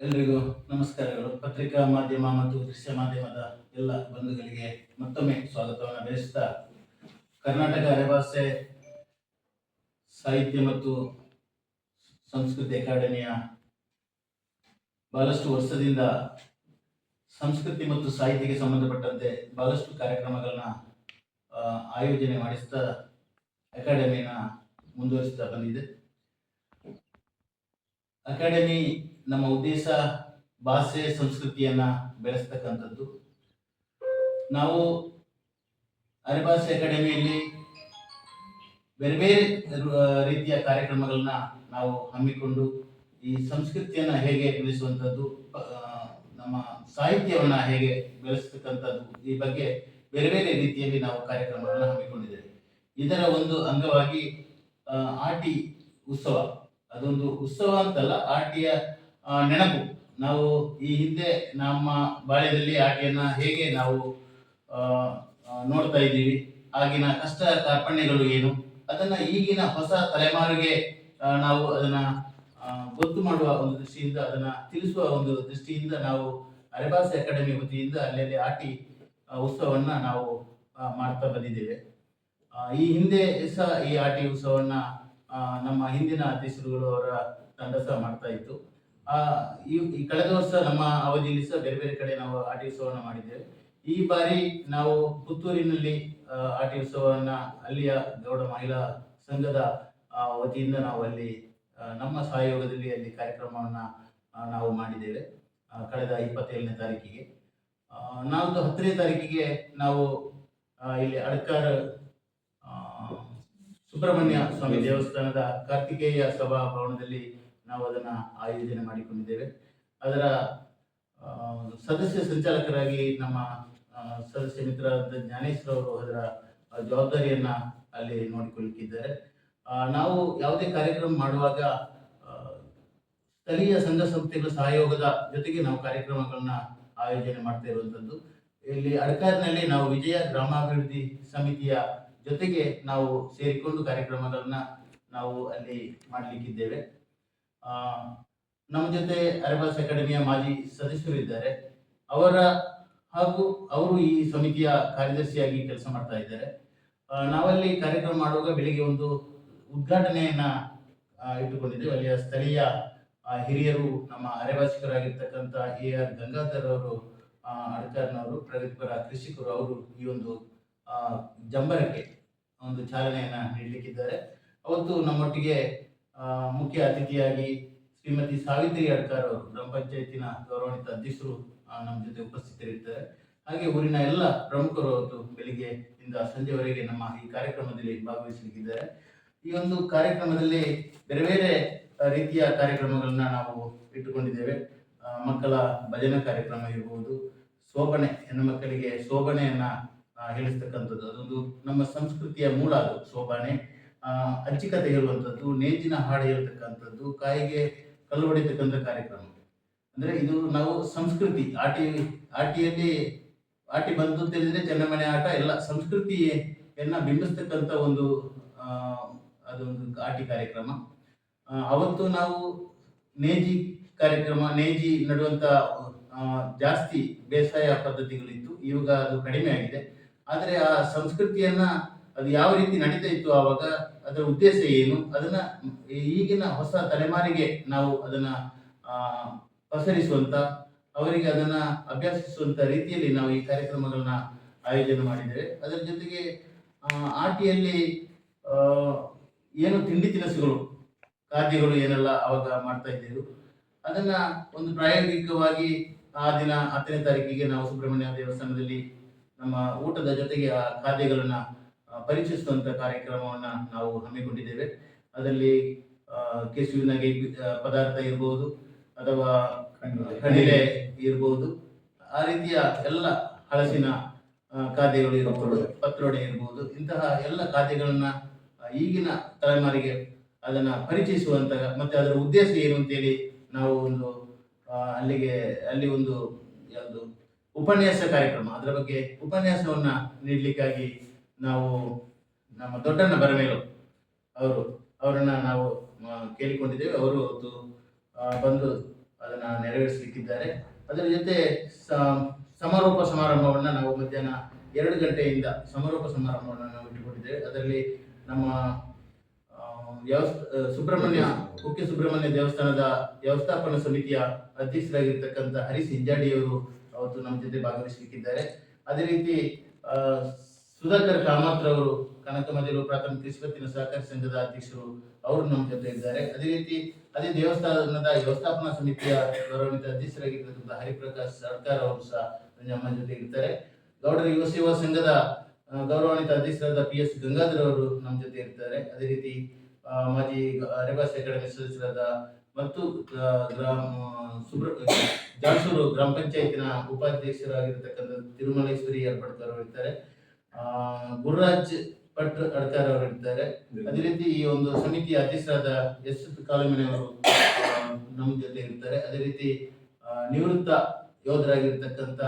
ಎಲ್ರಿಗೂ ನಮಸ್ಕಾರಗಳು. ಪತ್ರಿಕಾ ಮಾಧ್ಯಮ ಮತ್ತು ದೃಶ್ಯ ಮಾಧ್ಯಮದ ಎಲ್ಲ ಬಂಧುಗಳಿಗೆ ಮತ್ತೊಮ್ಮೆ ಸ್ವಾಗತವನ್ನು ಬಯಸ್ತಾ ಕರ್ನಾಟಕ ಅರೆಭಾಷೆ ಸಾಹಿತ್ಯ ಮತ್ತು ಸಂಸ್ಕೃತಿ ಅಕಾಡೆಮಿಯ ಬಹಳಷ್ಟು ವರ್ಷದಿಂದ ಸಂಸ್ಕೃತಿ ಮತ್ತು ಸಾಹಿತ್ಯಕ್ಕೆ ಸಂಬಂಧಪಟ್ಟಂತೆ ಬಹಳಷ್ಟು ಕಾರ್ಯಕ್ರಮಗಳನ್ನ ಆಯೋಜನೆ ಮಾಡಿಸ್ತಾ ಅಕಾಡೆಮಿನ ಮುಂದುವರಿಸ್ತಾ ಬಂದಿದೆ. ಅಕಾಡೆಮಿ ನಮ್ಮ ಉದ್ದೇಶ ಭಾಷೆ ಸಂಸ್ಕೃತಿಯನ್ನ ಬೆಳೆಸ್ತಕ್ಕಂಥದ್ದು. ನಾವು ಅರೆಭಾಷೆ ಅಕಾಡೆಮಿಯಲ್ಲಿ ಬೇರೆ ಬೇರೆ ರೀತಿಯ ಕಾರ್ಯಕ್ರಮಗಳನ್ನ ನಾವು ಹಮ್ಮಿಕೊಂಡು ಈ ಸಂಸ್ಕೃತಿಯನ್ನ ಹೇಗೆ ಬೆಳೆಸುವಂಥದ್ದು ನಮ್ಮ ಸಾಹಿತ್ಯವನ್ನ ಹೇಗೆ ಬೆಳೆಸ್ತಕ್ಕಂಥದ್ದು ಈ ಬಗ್ಗೆ ಬೇರೆ ಬೇರೆ ರೀತಿಯಲ್ಲಿ ನಾವು ಕಾರ್ಯಕ್ರಮಗಳನ್ನು ಹಮ್ಮಿಕೊಂಡಿದ್ದೇವೆ. ಇದರ ಒಂದು ಅಂಗವಾಗಿ ಆಟಿ ಉತ್ಸವ. ಅದೊಂದು ಉತ್ಸವ ಅಂತಲ್ಲ, ಆಟಿಯ ನೆನಪು. ನಾವು ಈ ಹಿಂದೆ ನಮ್ಮ ಬಾಲ್ಯದಲ್ಲಿ ಆಕೆಯನ್ನು ಹೇಗೆ ನಾವು ನೋಡ್ತಾ ಇದ್ದೀವಿ, ಆಗಿನ ಕಷ್ಟ ಕಾರ್ಪಣ್ಯಗಳು ಏನು, ಅದನ್ನ ಈಗಿನ ಹೊಸ ತಲೆಮಾರಿಗೆ ನಾವು ಅದನ್ನ ಗೊತ್ತು ಮಾಡುವ ಒಂದು ದೃಷ್ಟಿಯಿಂದ, ಅದನ್ನ ತಿಳಿಸುವ ಒಂದು ದೃಷ್ಟಿಯಿಂದ ನಾವು ಅರೆಭಾಷೆ ಅಕಾಡೆಮಿ ವತಿಯಿಂದ ಅಲ್ಲಲ್ಲಿ ಆಟಿ ಉತ್ಸವವನ್ನು ನಾವು ಮಾಡ್ತಾ ಬಂದಿದ್ದೇವೆ. ಈ ಹಿಂದೆ ಸಹ ಈ ಆಟಿ ಉತ್ಸವವನ್ನು ನಮ್ಮ ಹಿಂದಿನ ಅಧ್ಯಕ್ಷರುಗಳು ಅವರ ತಂಡ ಸಹ ಮಾಡ್ತಾ ಇತ್ತು. ಈ ಕಳೆದ ವರ್ಷ ನಮ್ಮ ಅವಧಿಯಲ್ಲಿ ಸಹ ಬೇರೆ ಬೇರೆ ಕಡೆ ನಾವು ಆಟಿ ಉತ್ಸವವನ್ನು ಮಾಡಿದ್ದೇವೆ. ಈ ಬಾರಿ ನಾವು ಪುತ್ತೂರಿನಲ್ಲಿ ಆಟಿ ಉತ್ಸವವನ್ನು ಅಲ್ಲಿಯ ಗೌಡ ಮಹಿಳಾ ಸಂಘದ ವತಿಯಿಂದ ನಾವು ಅಲ್ಲಿ ನಮ್ಮ ಸಹಯೋಗದಲ್ಲಿ ಅಲ್ಲಿ ಕಾರ್ಯಕ್ರಮವನ್ನ ನಾವು ಮಾಡಿದ್ದೇವೆ ಕಳೆದ ಇಪ್ಪತ್ತೇಳನೇ ತಾರೀಕಿಗೆ. ನಾಲ್ಕು ಹತ್ತನೇ ತಾರೀಕಿಗೆ ನಾವು ಇಲ್ಲಿ ಅಡ್ಕಾರ್ ಸುಬ್ರಹ್ಮಣ್ಯ ಸ್ವಾಮಿ ದೇವಸ್ಥಾನದ ಕಾರ್ತಿಕೇಯ ಸಭಾ ಭವನದಲ್ಲಿ ನಾವು ಅದನ್ನ ಆಯೋಜನೆ ಮಾಡಿಕೊಂಡಿದ್ದೇವೆ. ಅದರ ಸದಸ್ಯ ಸಂಚಾಲಕರಾಗಿ ನಮ್ಮ ಸದಸ್ಯ ಮಿತ್ರರಾದ ಜ್ಞಾನೇಶ್ವರ ಅವರು ಅದರ ಜವಾಬ್ದಾರಿಯನ್ನು ಅಲ್ಲಿ ನೋಡಿಕೊಳ್ಳಿಕ್ಕಿದ್ದಾರೆ. ನಾವು ಯಾವುದೇ ಕಾರ್ಯಕ್ರಮ ಮಾಡುವಾಗ ಸ್ಥಳೀಯ ಸಂಘ ಸಂಸ್ಥೆಗಳ ಸಹಯೋಗದ ಜೊತೆಗೆ ನಾವು ಕಾರ್ಯಕ್ರಮಗಳನ್ನ ಆಯೋಜನೆ ಮಾಡ್ತಾ ಇರುವಂಥದ್ದು ಇಲ್ಲಿ ಅಡ್ಕಾರ್ನಲ್ಲಿ ನಾವು ವಿಜಯ ಗ್ರಾಮಾಭಿವೃದ್ಧಿ ಸಮಿತಿಯ ಜೊತೆಗೆ ನಾವು ಸೇರಿಕೊಂಡು ಕಾರ್ಯಕ್ರಮಗಳನ್ನ ನಾವು ಅಲ್ಲಿ ಮಾಡಲಿಕ್ಕಿದ್ದೇವೆ. ನಮ್ಮ ಜೊತೆ ಅರೆಬಾಸ್ ಅಕಾಡೆಮಿಯ ಮಾಜಿ ಸದಸ್ಯರು ಇದ್ದಾರೆ. ಅವರ ಹಾಗೂ ಅವರು ಈ ಸಮಿತಿಯ ಕಾರ್ಯದರ್ಶಿಯಾಗಿ ಕೆಲಸ ಮಾಡ್ತಾ ಇದ್ದಾರೆ. ನಾವಲ್ಲಿ ಕಾರ್ಯಕ್ರಮ ಮಾಡುವಾಗ ಬೆಳಿಗ್ಗೆ ಒಂದು ಉದ್ಘಾಟನೆಯನ್ನ ಇಟ್ಟುಕೊಂಡಿದ್ದೇವೆ. ಅಲ್ಲಿಯ ಸ್ಥಳೀಯ ಹಿರಿಯರು, ನಮ್ಮ ಅರೆಭಾಷಿಕರಾಗಿರ್ತಕ್ಕಂಥ ಎ ಆರ್ ಗಂಗಾಧರ್ ಅವರು ಅಡ್ಕರ್ನವರು, ಪ್ರಗತಿಪರ ಕೃಷಿಕರು ಅವರು ಈ ಒಂದು ಜಂಬರಕ್ಕೆ ಒಂದು ಚಾಲನೆಯನ್ನ ನೀಡಲಿಕ್ಕಿದ್ದಾರೆ. ಅವತ್ತು ನಮ್ಮೊಟ್ಟಿಗೆ ಮುಖ್ಯ ಅತಿಥಿಯಾಗಿ ಶ್ರೀಮತಿ ಸಾವಿತ್ರಿ ಅಡ್ಕಾರ್ ಅವರು, ಗ್ರಾಮ ಪಂಚಾಯತಿನ ಗೌರವಾನ್ವಿತ ಅಧ್ಯಕ್ಷರು ನಮ್ಮ ಜೊತೆ ಉಪಸ್ಥಿತರಿರ್ತಾರೆ ಹಾಗೆ ಊರಿನ ಎಲ್ಲ ಪ್ರಮುಖರು ಅವತ್ತು ಬೆಳಿಗ್ಗೆ ಇಂದ ಸಂಜೆವರೆಗೆ ನಮ್ಮ ಈ ಕಾರ್ಯಕ್ರಮದಲ್ಲಿ ಭಾಗವಹಿಸಲಿಕ್ಕಿದ್ದಾರೆ ಈ ಒಂದು ಕಾರ್ಯಕ್ರಮದಲ್ಲಿ ಬೇರೆ ಬೇರೆ ರೀತಿಯ ಕಾರ್ಯಕ್ರಮಗಳನ್ನ ನಾವು ಇಟ್ಟುಕೊಂಡಿದ್ದೇವೆ. ಮಕ್ಕಳ ಭಜನಾ ಕಾರ್ಯಕ್ರಮ ಇರಬಹುದು ಶೋಭನೆ, ಹೆಣ್ಣು ಮಕ್ಕಳಿಗೆ ಶೋಭನೆಯನ್ನ ಹೇಳಿಸ್ತಕ್ಕಂಥದ್ದು. ಅದೊಂದು ನಮ್ಮ ಸಂಸ್ಕೃತಿಯ ಮೂಲ ಅದು, ಶೋಭನೆ. ಅಚ್ಚಿಕತೆ ಹೇಳುವಂಥದ್ದು, ನೇಜಿನ ಹಾಡು ಹೇಳ್ತಕ್ಕಂಥದ್ದು, ಕಾಯಿಗೆ ಕಲ್ಲು ಹೊಡಿತಕ್ಕಂಥ ಕಾರ್ಯಕ್ರಮ. ಅಂದ್ರೆ ಇದು ನಾವು ಸಂಸ್ಕೃತಿ, ಆಟಿ, ಆಟಿಯಲ್ಲಿ, ಆಟಿ ಬಂತು ತಿಳಿದ್ರೆ ಚೆನ್ನಮನೆ ಆಟ ಎಲ್ಲ ಸಂಸ್ಕೃತಿಯನ್ನು ಬಿಂಬಿಸ್ತಕ್ಕಂಥ ಒಂದು ಅದೊಂದು ಆಟಿ ಕಾರ್ಯಕ್ರಮ. ಅವತ್ತು ನಾವು ನೇಜಿ ಕಾರ್ಯಕ್ರಮ, ನೇಜಿ ನಡುವಂಥ ಜಾಸ್ತಿ ಬೇಸಾಯ ಪದ್ಧತಿಗಳಿತ್ತು ಇವಾಗ ಅದು ಕಡಿಮೆ ಆಗಿದೆ. ಆದರೆ ಆ ಸಂಸ್ಕೃತಿಯನ್ನ ಅದು ಯಾವ ರೀತಿ ನಡೀತಾ ಇತ್ತು ಆವಾಗ, ಅದರ ಉದ್ದೇಶ ಏನು, ಅದನ್ನ ಈಗಿನ ಹೊಸ ತಲೆಮಾರಿಗೆ ನಾವು ಅದನ್ನ ಪಸರಿಸುವಂತ, ಅವರಿಗೆ ಅದನ್ನ ಅಭ್ಯಾಸಿಸುವಂತ ರೀತಿಯಲ್ಲಿ ನಾವು ಈ ಕಾರ್ಯಕ್ರಮಗಳನ್ನ ಆಯೋಜನೆ ಮಾಡಿದ್ದೇವೆ. ಅದರ ಜೊತೆಗೆ ಆಟಿಯಲ್ಲಿ ಏನು ತಿಂಡಿ ತಿನಿಸುಗಳು, ಖಾದ್ಯಗಳು ಏನೆಲ್ಲ ಅವಾಗ ಮಾಡ್ತಾ ಇದ್ದೆವು. ಅದನ್ನ ಒಂದು ಪ್ರಾಯೋಗಿಕವಾಗಿ ಆ ದಿನ ಹತ್ತನೇ ತಾರೀಕಿಗೆ ನಾವು ಸುಬ್ರಹ್ಮಣ್ಯ ದೇವಸ್ಥಾನದಲ್ಲಿ ನಮ್ಮ ಊಟದ ಜೊತೆಗೆ ಆ ಖಾದ್ಯಗಳನ್ನ ಪರಿಚಯಿಸುವಂತ ಕಾರ್ಯಕ್ರಮವನ್ನ ನಾವು ಹಮ್ಮಿಕೊಂಡಿದ್ದೇವೆ. ಅದರಲ್ಲಿ ಕೆಸುವಿನ ಕೆಸುವಿನಗೆ ಪದಾರ್ಥ ಇರಬಹುದು ಅಥವಾ ಕಣಿಲೆ ಇರಬಹುದು ಆ ರೀತಿಯ ಎಲ್ಲ ಹಲಸಿನ ಖಾದ್ಯಗಳು ಇರಬಹುದು ಪತ್ರೊಡೆ ಇರಬಹುದು ಇಂತಹ ಎಲ್ಲ ಖಾದ್ಯಗಳನ್ನ ಈಗಿನ ತಲೆಮಾರಿಗೆ ಅದನ್ನ ಪರಿಚಯಿಸುವಂತ, ಮತ್ತೆ ಅದರ ಉದ್ದೇಶ ಏನು ಅಂತೇಳಿ ನಾವು ಒಂದು ಅಲ್ಲಿಗೆ, ಅಲ್ಲಿ ಒಂದು ಯಾವುದು ಉಪನ್ಯಾಸ ಕಾರ್ಯಕ್ರಮ, ಅದರ ಬಗ್ಗೆ ಉಪನ್ಯಾಸವನ್ನ ನೀಡಲಿಕ್ಕಾಗಿ ನಾವು ನಮ್ಮ ದೊಡ್ಡಣ್ಣ ಬರಮೇಲು ಅವರು ಅವರನ್ನು ನಾವು ಕೇಳಿಕೊಂಡಿದ್ದೇವೆ. ಅವರು ಆ, ಬಂದು ಅದನ್ನು ನೆರವೇರಿಸಲಿಕ್ಕಿದ್ದಾರೆ. ಅದರ ಜೊತೆ ಸಮಾರೋಪ ಸಮಾರಂಭವನ್ನು ನಾವು ಮಧ್ಯಾಹ್ನ ಎರಡು ಗಂಟೆಯಿಂದ ಸಮಾರೋಪ ಸಮಾರಂಭವನ್ನು ನಾವು ಇಟ್ಟುಕೊಂಡಿದ್ದೇವೆ. ಅದರಲ್ಲಿ ನಮ್ಮ ವ್ಯವಸ್ ಸುಬ್ರಹ್ಮಣ್ಯ ಕುಕ್ಕೆ ಸುಬ್ರಹ್ಮಣ್ಯ ದೇವಸ್ಥಾನದ ವ್ಯವಸ್ಥಾಪನಾ ಸಮಿತಿಯ ಅಧ್ಯಕ್ಷರಾಗಿರ್ತಕ್ಕಂಥ ಹರೀಶ್ ಹಿಂಜಾಡಿಯವರು ಅವತ್ತು ನಮ್ಮ ಜೊತೆ ಭಾಗವಹಿಸಲಿಕ್ಕಿದ್ದಾರೆ. ಅದೇ ರೀತಿ ಸುಧಾಕರ್ ಕಾಮತ್ ಕನಕ ಮಧ್ಯರು ಪ್ರಾಥಮಿಕ ಇಸ್ಪತ್ತಿನ ಪತ್ತಿನ ಸಹಕಾರಿ ಸಂಘದ ಅಧ್ಯಕ್ಷರು, ಅವರು ನಮ್ಮ ಜೊತೆ ಇದ್ದಾರೆ. ಅದೇ ರೀತಿ ಅದೇ ದೇವಸ್ಥಾನದ ವ್ಯವಸ್ಥಾಪನಾ ಸಮಿತಿಯ ಗೌರವಾನ್ವಿತ ಅಧ್ಯಕ್ಷರಾಗಿರ್ತಕ್ಕಂಥ ಹರಿಪ್ರಕಾಶ್ ಸರ್ಕಾರ್ ಅವರು ಸಹ ನಮ್ಮ ಜೊತೆ ಇರ್ತಾರೆ. ಗೌಡರ ಯುವ ಸೇವಾ ಸಂಘದ ಗೌರವಾನ್ವಿತ ಅಧ್ಯಕ್ಷರಾದ ಪಿ ಎಸ್ ಗಂಗಾಧರ್ ಅವರು ನಮ್ಮ ಜೊತೆ ಇರ್ತಾರೆ. ಅದೇ ರೀತಿ ಮಾಜಿ ಅರೆಬಾಸ್ ಅಕಾಡೆಮಿ ಸದಸ್ಯರಾದ ಮತ್ತು ಗ್ರಾಮ, ಸುಬ್ರ ಜಾನ್ಸೂರು ಗ್ರಾಮ ಪಂಚಾಯತಿನ ಉಪಾಧ್ಯಕ್ಷರಾಗಿರ್ತಕ್ಕಂಥ ತಿರುಮಲೇಶ್ವರಿ ಏರ್ಪಡ್ತಾರೆ ಅವರು ಇರ್ತಾರೆ. ಗುರುರಾಜ್ ಭಟ್ ಅಡ್ಕರ್ ಅವರು ಇರ್ತಾರೆ. ಅದೇ ರೀತಿ ಈ ಒಂದು ಸಮಿತಿ ಅಧ್ಯಕ್ಷರಾದ ಎಸ್ ಕಾಲಮಿನವರು ನಮ್ಮ ಜೊತೆ ಇರ್ತಾರೆ. ಅದೇ ರೀತಿ ನಿವೃತ್ತ ಯೋಧರಾಗಿರ್ತಕ್ಕಂಥ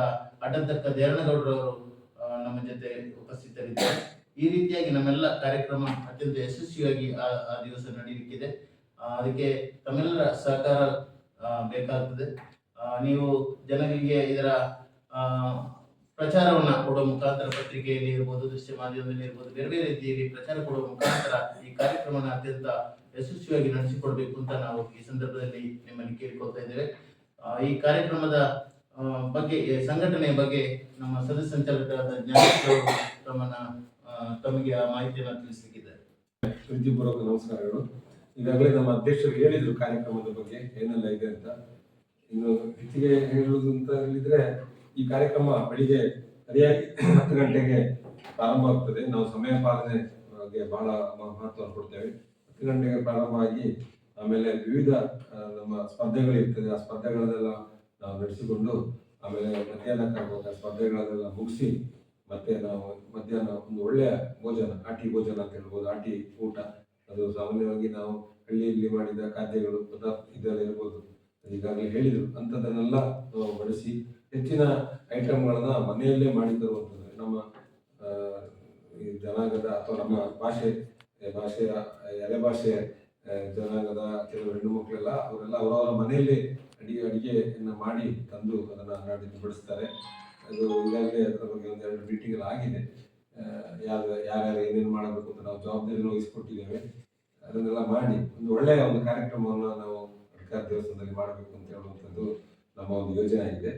ಅಡ್ಡತಕ್ಕ ದೇರಣಗೌಡರವರು ಆ, ನಮ್ಮ ಜೊತೆ ಉಪಸ್ಥಿತರಿದ್ದಾರೆ. ಈ ರೀತಿಯಾಗಿ ನಮ್ಮೆಲ್ಲ ಕಾರ್ಯಕ್ರಮ ಅತ್ಯಂತ ಯಶಸ್ವಿಯಾಗಿ ಆ ದಿವಸ ನಡೀಲಿಕ್ಕಿದೆ. ಅದಕ್ಕೆ ತಮ್ಮೆಲ್ಲರ ಸಹಕಾರ ಬೇಕಾಗ್ತದೆ. ನೀವು ಜನರಿಗೆ ಇದರ ಪ್ರಚಾರವನ್ನ ಕೊಡುವ ಮುಖಾಂತರ ಪತ್ರಿಕೆಯಲ್ಲಿ ಇರ್ಬೋದು ದೃಶ್ಯ ಮಾಧ್ಯಮದಲ್ಲಿ ಇರ್ಬೋದು, ಬೇರೆ ಬೇರೆ ರೀತಿಯಲ್ಲಿ ಪ್ರಚಾರ ಕೊಡುವ ಮುಖಾಂತರ ಈ ಕಾರ್ಯಕ್ರಮನ ಅತ್ಯಂತ ಯಶಸ್ವಿಯಾಗಿ ನಡೆಸಿಕೊಡ್ಬೇಕು ಅಂತ ನಾವು ಈ ಸಂದರ್ಭದಲ್ಲಿ ನಿಮ್ಮಲ್ಲಿ ಕೇಳಿಕೊಳ್ತಾ ಇದ್ದೇವೆ. ಈ ಕಾರ್ಯಕ್ರಮದ ಬಗ್ಗೆ ಸಂಘಟನೆಯ ಬಗ್ಗೆ ನಮ್ಮ ಸದಸ್ಯ ಸಂಚಾಲಕರಾದ ಅವರು ತಮ್ಮನ್ನ ತಮಗೆ ಆ ಮಾಹಿತಿಯನ್ನು ತಿಳಿಸಲಿಕ್ಕಿದ್ದಾರೆ. ಪ್ರೀತಿಪೂರ್ವಕ ನಮಸ್ಕಾರಗಳು. ಈಗಾಗಲೇ ನಮ್ಮ ಅಧ್ಯಕ್ಷರು ಹೇಳಿದ್ರು ಕಾರ್ಯಕ್ರಮದ ಬಗ್ಗೆ ಏನೆಲ್ಲ ಇದೆ ಅಂತ. ಇನ್ನು ಹೆಚ್ಚಿಗೆ ಹೇಳುವುದು ಅಂತ ಹೇಳಿದ್ರೆ ಈ ಕಾರ್ಯಕ್ರಮ ಬೆಳಿಗ್ಗೆ ಸರಿಯಾಗಿ ಹತ್ತು ಗಂಟೆಗೆ ಪ್ರಾರಂಭ ಆಗ್ತದೆ. ನಾವು ಸಮಯ ಪಾಲನೆಗೆ ಬಹಳ ಮಹತ್ವ ಕೊಡ್ತೇವೆ. ಹತ್ತು ಗಂಟೆಗೆ ಪ್ರಾರಂಭ ಆಗಿ ಆಮೇಲೆ ವಿವಿಧ ನಮ್ಮ ಸ್ಪರ್ಧೆಗಳಿರ್ತದೆ ಆ ಸ್ಪರ್ಧೆಗಳನ್ನೆಲ್ಲ ನಾವು ನಡೆಸಿಕೊಂಡು ಆಮೇಲೆ ಮಧ್ಯಾಹ್ನಕ್ಕೆ ಆ ಸ್ಪರ್ಧೆಗಳನ್ನೆಲ್ಲ ಮುಗಿಸಿ ಮತ್ತೆ ನಾವು ಮಧ್ಯಾಹ್ನ ಒಂದು ಒಳ್ಳೆಯ ಭೋಜನ, ಆಟಿ ಭೋಜನ ಅಂತ ಹೇಳ್ಬೋದು. ಆಟಿ, ಊಟ. ಅದು ಸಾಮಾನ್ಯವಾಗಿ ನಾವು ಹಳ್ಳಿಯಲ್ಲಿ ಮಾಡಿದ ಖಾದ್ಯಗಳು, ಪದಾರ್ಥ ಇದೆಲ್ಲ ಇರ್ಬೋದು. ಈಗಾಗಲೇ ಹೇಳಿದ್ರು. ಅಂಥದ್ದನ್ನೆಲ್ಲ ಬಳಸಿ ಹೆಚ್ಚಿನ ಐಟಮ್ಗಳನ್ನ ಮನೆಯಲ್ಲೇ ಮಾಡಿ ತರುವಂಥದ್ದು ನಮ್ಮ ಜನಾಂಗದ ಅಥವಾ ನಮ್ಮ ಭಾಷೆ ಭಾಷೆಯ, ಎಲೆ ಭಾಷೆ ಜನಾಂಗದ ಕೆಲವು ಹೆಣ್ಣು ಮಕ್ಕಳೆಲ್ಲ ಅವರೆಲ್ಲ ಅವರವರ ಮನೆಯಲ್ಲಿ ಅಡಿಗೆ, ಅಡಿಗೆಯನ್ನು ಮಾಡಿ ತಂದು ಅದನ್ನ ನಾಡಿದ್ದು ಬಡಿಸ್ತಾರೆ. ಅದು ಈಗಾಗಲೇ ಅದರ ಬಗ್ಗೆ ಒಂದೆರಡು ಮೀಟಿಂಗ್ ಎಲ್ಲ ಆಗಿದೆ. ಯಾರ ಯಾರು, ಯಾರ್ಯಾರು ಏನೇನು ಮಾಡಬೇಕು ಅಂತ ನಾವು ಜವಾಬ್ದಾರಿ ವಹಿಸ್ಕೊಟ್ಟಿದ್ದೇವೆ. ಅದನ್ನೆಲ್ಲ ಮಾಡಿ ಒಂದು ಒಳ್ಳೆಯ ಒಂದು ಕಾರ್ಯಕ್ರಮವನ್ನು ನಾವು ಸರ್ಕಾರ ದೇವಸ್ಥಾನದಲ್ಲಿ ಮಾಡಬೇಕು ಅಂತ ಹೇಳುವಂಥದ್ದು ನಮ್ಮ ಒಂದು ಯೋಜನೆ ಆಗಿದೆ.